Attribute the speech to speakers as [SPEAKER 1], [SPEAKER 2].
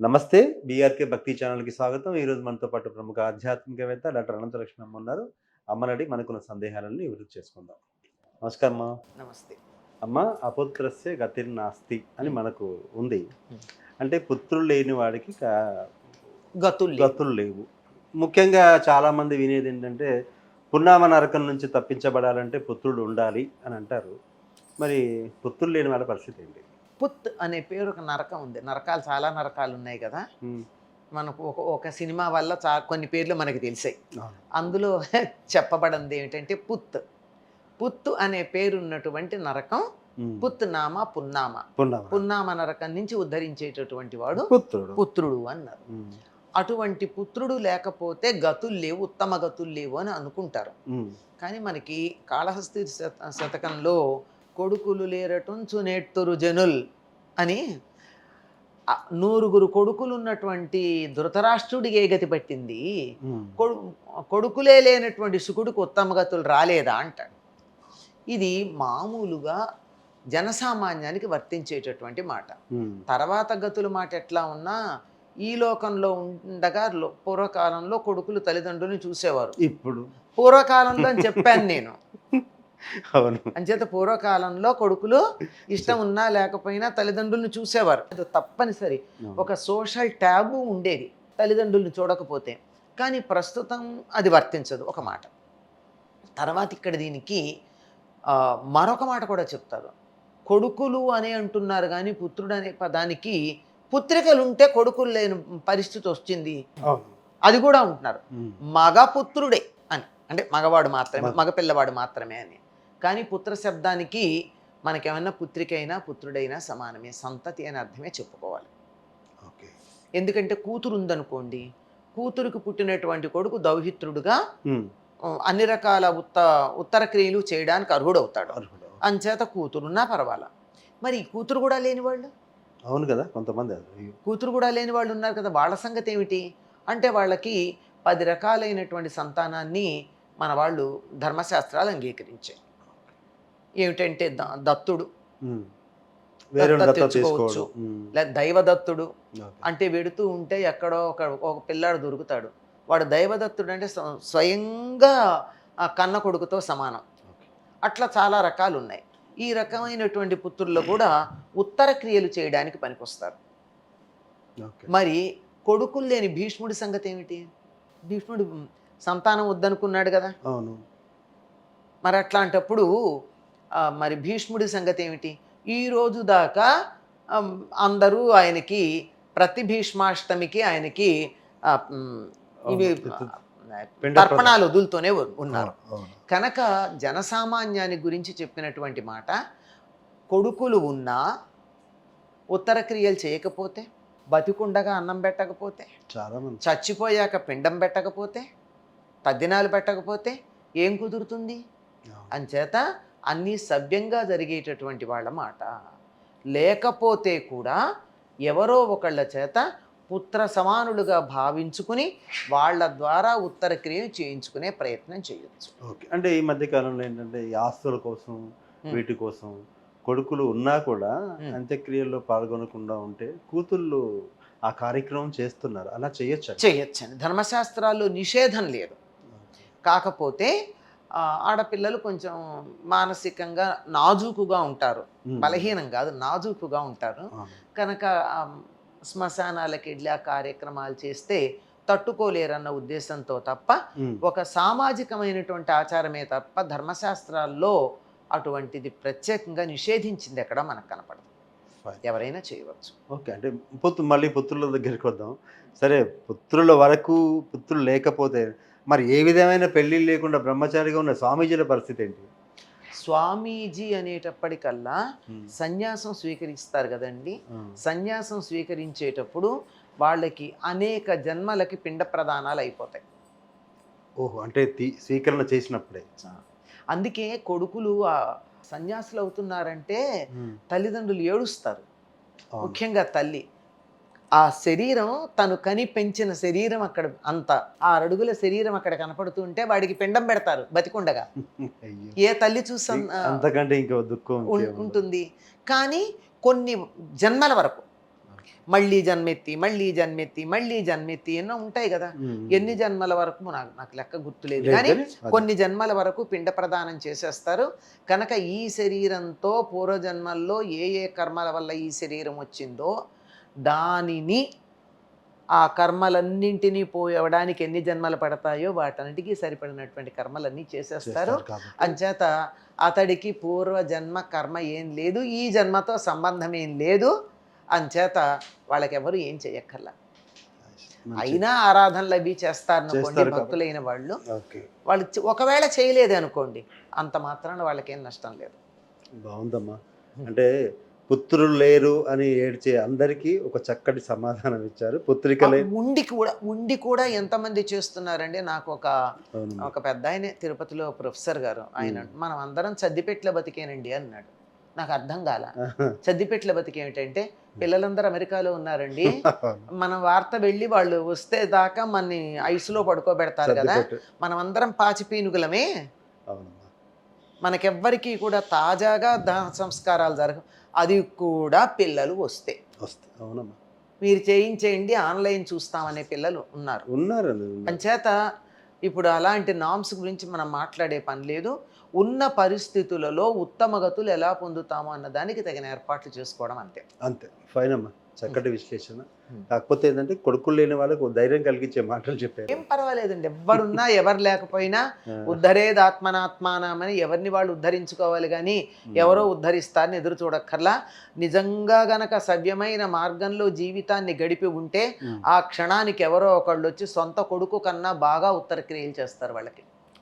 [SPEAKER 1] నమస్తే. బీఆర్కే భక్తి ఛానల్కి స్వాగతం. ఈరోజు మనతో పాటు ప్రముఖ ఆధ్యాత్మికవేత్త డాక్టర్ అనంతలక్ష్మి అమ్మ ఉన్నారు. అమ్మనడి మనకున్న సందేహాలను నివృత్తి చేసుకుందాం. నమస్కారం అమ్మా.
[SPEAKER 2] నమస్తే.
[SPEAKER 1] అమ్మ అపుత్రస్య గతిర్నాస్తి అని మనకు ఉంది. అంటే పుత్రులు లేని వాడికి
[SPEAKER 2] గతులు
[SPEAKER 1] గతులు లేవు. ముఖ్యంగా చాలా మంది వినేది ఏంటంటే పున్నామ నరకం నుంచి తప్పించబడాలంటే పుత్రుడు ఉండాలి అని అంటారు. మరి పుత్రులు లేని వాళ్ళ పరిస్థితి ఏంటి?
[SPEAKER 2] పుత్ అనే పేరు ఒక నరకం ఉంది నరకాలు చాలా నరకాలు ఉన్నాయి కదా. మనకు ఒక ఒక సినిమా వల్ల చా కొన్ని పేర్లు మనకి తెలిసాయి. అందులో చెప్పబడింది ఏమిటంటే పుత్ పుత్తు అనే పేరు ఉన్నటువంటి నరకం. పుత్ నామ పున్నామ
[SPEAKER 1] పున్నామ
[SPEAKER 2] నరకం నుంచి ఉద్ధరించేటటువంటి వాడు
[SPEAKER 1] పుత్రుడు
[SPEAKER 2] పుత్రుడు అన్నారు. అటువంటి పుత్రుడు లేకపోతే గతులు లేవు ఉత్తమ గతులు లేవు అని అనుకుంటారు. కానీ మనకి కాళహస్తి శత- శతకంలో కొడుకులు లేరటుంచు నేట్టురు జనుల్ అని నూరుగురు కొడుకులు ఉన్నటువంటి ధృతరాష్ట్రుడికి ఏ గతి పట్టింది. కొడు కొడుకులే లేనటువంటి శుకుడికి ఉత్తమ గతులు రాలేదా అంటాడు. ఇది మామూలుగా జనసామాన్యానికి వర్తించేటటువంటి మాట. తర్వాత గతుల మాట ఎట్లా ఉన్నా ఈ లోకంలో ఉండగా లో- పూర్వకాలంలో కొడుకులు తల్లిదండ్రులను చూసేవారు.
[SPEAKER 1] ఇప్పుడు.
[SPEAKER 2] పూర్వకాలంలో అని చెప్పాను నేను.
[SPEAKER 1] అవును.
[SPEAKER 2] అంచేత పూర్వకాలంలో కొడుకులు ఇష్టం ఉన్నా లేకపోయినా తల్లిదండ్రులను చూసేవారు. అది తప్పనిసరి. ఒక సోషల్ ట్యాబు ఉండేది తల్లిదండ్రులను చూడకపోతే. కానీ ప్రస్తుతం అది వర్తించదు ఒక మాట. తర్వాత ఇక్కడ దీనికి మరొక మాట కూడా చెప్తారు. కొడుకులు అని అంటున్నారు కానీ పుత్రుడు అనే పదానికి పుత్రికలు ఉంటే కొడుకులు లేని పరిస్థితి వచ్చింది. అది కూడా ఉంటున్నారు. మగ పుత్రుడే అని. అంటే మగవాడు మాత్రమే.
[SPEAKER 1] మగ
[SPEAKER 2] పిల్లవాడు మాత్రమే అని. కానీ పుత్ర శబ్దానికి మనకేమన్నా పుత్రిక అయినా పుత్రుడైనా సమానమే. సంతతి అనే అర్థమే చెప్పుకోవాలి.
[SPEAKER 1] ఓకే.
[SPEAKER 2] ఎందుకంటే కూతురు ఉందనుకోండి కూతురుకు పుట్టినటువంటి కొడుకు దౌహిత్రుడుగా అన్ని రకాల ఉత్త ఉత్తర క్రియలు చేయడానికి అర్హుడవుతాడు.
[SPEAKER 1] అర్హుడు.
[SPEAKER 2] అంచేత కూతురున్నా పర్వాలా. మరి కూతురు కూడా లేని వాళ్ళు?
[SPEAKER 1] అవును కదా కొంతమంది.
[SPEAKER 2] కూతురు కూడా లేని వాళ్ళు ఉన్నారు కదా వాళ్ళ సంగతి ఏమిటి? అంటే వాళ్ళకి పది రకాలైనటువంటి సంతానాన్ని మన వాళ్ళు ధర్మశాస్త్రాలు అంగీకరించాయి. ఏమిటంటే దత్తుడు. తెచ్చుకోవచ్చు. లేదా దైవదత్తుడు. అంటే వెడుతూ ఉంటే ఎక్కడో ఒక ఒక పిల్లాడు దొరుకుతాడు. వాడు దైవదత్తుడు అంటే స్వ- స్వయంగా కన్న కొడుకుతో సమానం. అట్లా చాలా రకాలు ఉన్నాయి ఈ రకమైనటువంటి పుత్రుల్లో కూడా ఉత్తర క్రియలు చేయడానికి పనికొస్తారు. మరి కొడుకులు లేని భీష్ముడి సంగతి ఏమిటి? భీష్ముడు సంతానం వద్దనుకున్నాడు కదా?
[SPEAKER 1] అవును.
[SPEAKER 2] మరి అట్లాంటప్పుడు మరి భీష్ముడి సంగతి ఏమిటి? ఈ రోజు దాకా అందరూ ఆయనకి ప్రతి భీష్మాష్టమికి ఆయనకి ఇవి తర్పణాలు వదులుతూనే ఉన్నారు. కనుక జనసామాన్యాన్ని గురించి చెప్పినటువంటి మాట కొడుకులు ఉన్నా ఉత్తర క్రియలు చేయకపోతే బతికుండగా అన్నం పెట్టకపోతే చచ్చిపోయాక పిండం పెట్టకపోతే తద్దినాలు పెట్టకపోతే ఏం కుదురుతుంది. అంచేత అన్నీ సభ్యంగా జరిగేటటువంటి వాళ్ళ మాట. లేకపోతే కూడా ఎవరో ఒకళ్ళ చేత పుత్ర సమానులుగా భావించుకుని వాళ్ళ ద్వారా ఉత్తర క్రియలు చేయించుకునే ప్రయత్నం చేయొచ్చు.
[SPEAKER 1] ఓకే. అంటే ఈ మధ్య కాలంలో ఏంటంటే ఈ ఆస్తుల కోసం. వీటి కోసం కొడుకులు ఉన్నా కూడా. అంత్యక్రియల్లో పాల్గొనకుండా ఉంటే కూతుళ్ళు ఆ కార్యక్రమం చేస్తున్నారు. అలా చేయొచ్చు?
[SPEAKER 2] చేయొచ్చని ధర్మశాస్త్రాల్లో నిషేధం లేదు. కాకపోతే ఆడపిల్లలు కొంచెం మానసికంగా నాజూకుగా ఉంటారు. బలహీనం కాదు నాజూకుగా ఉంటారు. కనుక శ్మశానాలకు వెళ్ళి ఆ కార్యక్రమాలు చేస్తే తట్టుకోలేరన్న ఉద్దేశంతో తప్ప ఒక సామాజికమైనటువంటి ఆచారమే తప్ప ధర్మశాస్త్రాల్లో అటువంటిది ప్రత్యేకంగా నిషేధించింది ఎక్కడ మనకు కనపడదు. ఎవరైనా చేయవచ్చు.
[SPEAKER 1] ఓకే అంటే పుత్తు మళ్ళీ పుత్రుల దగ్గరికి వద్దాం. సరే పుత్రుల వరకు పుత్రులు లేకపోతే మరి ఏ విధమైన పెళ్ళి లేకుండా బ్రహ్మచారిగా ఉన్న స్వామీజీల పరిస్థితి ఏంటి?
[SPEAKER 2] స్వామీజీ అనేటప్పటికల్లా సన్యాసం స్వీకరిస్తారు కదండి. సన్యాసం స్వీకరించేటప్పుడు వాళ్ళకి అనేక జన్మలకి పిండ ప్రదానాలు అయిపోతాయి.
[SPEAKER 1] ఓహో అంటే స్వీకరణ చేసినప్పుడే.
[SPEAKER 2] అందుకే కొడుకులు ఆ సన్యాసులు అవుతున్నారంటే తల్లిదండ్రులు ఏడుస్తారు. ముఖ్యంగా తల్లి. ఆ శరీరం తను కని పెంచిన శరీరం అక్కడ అంత ఆ అడుగుల శరీరం అక్కడ కనపడుతుంటే వాడికి పిండం పెడతారు బతికుండగా. ఏ తల్లి చూసా
[SPEAKER 1] అంతకంటే ఇంకో దుఃఖం.
[SPEAKER 2] ఉంటుంది కానీ కొన్ని జన్మల వరకు మళ్ళీ జన్మెత్తి మళ్ళీ జన్మెత్తి మళ్ళీ జన్మెత్తి ఎన్నో ఉంటాయి కదా. ఎన్ని జన్మల వరకు నాకు నాకు లెక్క గుర్తులేదు
[SPEAKER 1] లేదు
[SPEAKER 2] కానీ. కొన్ని జన్మల వరకు పిండ ప్రదానం చేసేస్తారు కనుక ఈ శరీరంతో పూర్వజన్మల్లో ఏ ఏ కర్మల వల్ల ఈ శరీరం వచ్చిందో దానిని ఆ కర్మలన్నింటినీ పోయవడానికి ఎన్ని జన్మలు పడతాయో వాటన్నిటికీ సరిపడినటువంటి కర్మలన్నీ చేసేస్తారు. అంచేత అతడికి పూర్వజన్మ కర్మ ఏం లేదు ఈ జన్మతో సంబంధం ఏం లేదు. అంచేత వాళ్ళకెవరు ఏం చేయక్కర్లా. అయినా ఆరాధనలు అవి చేస్తారు అనుకోండి
[SPEAKER 1] చేస్తారు కాబట్టి.
[SPEAKER 2] భక్తులైన వాళ్ళు. వాళ్ళు ఒకవేళ చేయలేదు అనుకోండి అంత మాత్రాన వాళ్ళకేం నష్టం లేదు.
[SPEAKER 1] బాగుందమ్మా. అంటే పుత్రులు లేరు అని ఏడ్చే అందరికీ ఒక చక్కటి సమాధానం ఇచ్చారు పుత్రిక లే
[SPEAKER 2] ఉండి కూడా ఉండి కూడా ఎంతమంది చేస్తున్నారండి నాకు ఒక. ఒక పెద్ద ఆయన తిరుపతిలో ప్రొఫెసర్ గారు ఆయన. మనం అందరం చద్దిపెట్ల బతికేనండి అన్నాడు నాకు అర్థం కాల. చద్దిపెట్ల బతికేమిటంటే పిల్లలందరూ అమెరికాలో ఉన్నారండి. మన వార్త వెళ్ళి వాళ్ళు వస్తే దాకా మనని ఐసులో పడుకోబెడతారు కదా. మనం అందరం పాచి పీనుగులమే మనకెవ్వరికి కూడా తాజాగా దహన సంస్కారాలు జరగవు అది కూడా పిల్లలు వస్తే.
[SPEAKER 1] వస్తే అవునమ్మా.
[SPEAKER 2] మీరు చేయించేయండి ఆన్లైన్ చూస్తామనే పిల్లలు ఉన్నారు.
[SPEAKER 1] ఉన్నారు ఉన్నారు.
[SPEAKER 2] అంచేత ఇప్పుడు అలాంటి నామ్స్ గురించి మనం మాట్లాడే పని లేదు. ఉన్న పరిస్థితులలో ఉత్తమ గతులు ఎలా పొందుతామో అన్న దానికి తగిన ఏర్పాట్లు చేసుకోవడం అంతే.
[SPEAKER 1] అంతే. ఫైన్ అమ్మా చక్కటి విశ్లేషణ.
[SPEAKER 2] Hmm.
[SPEAKER 1] కాకపోతే ఏంటంటే కొడుకులు లేని వాళ్ళకు ధైర్యం కలిగించే మాటలు చెప్పారు.
[SPEAKER 2] ఏం పర్వాలేదండి ఎవరున్నా ఎవరు లేకపోయినా ఉద్ధరేది ఆత్మనాత్మానమని ఎవరిని వాళ్ళు ఉద్ధరించుకోవాలి కానీ ఎవరో ఉద్ధరిస్తారని ఎదురు చూడక్కర్లా. నిజంగా గనక సవ్యమైన మార్గంలో జీవితాన్ని గడిపి ఉంటే. ఆ క్షణానికి ఎవరో ఒకళ్ళు వచ్చి సొంత కొడుకు కన్నా బాగా ఉత్తర క్రియలు చేస్తారు వాళ్ళకి.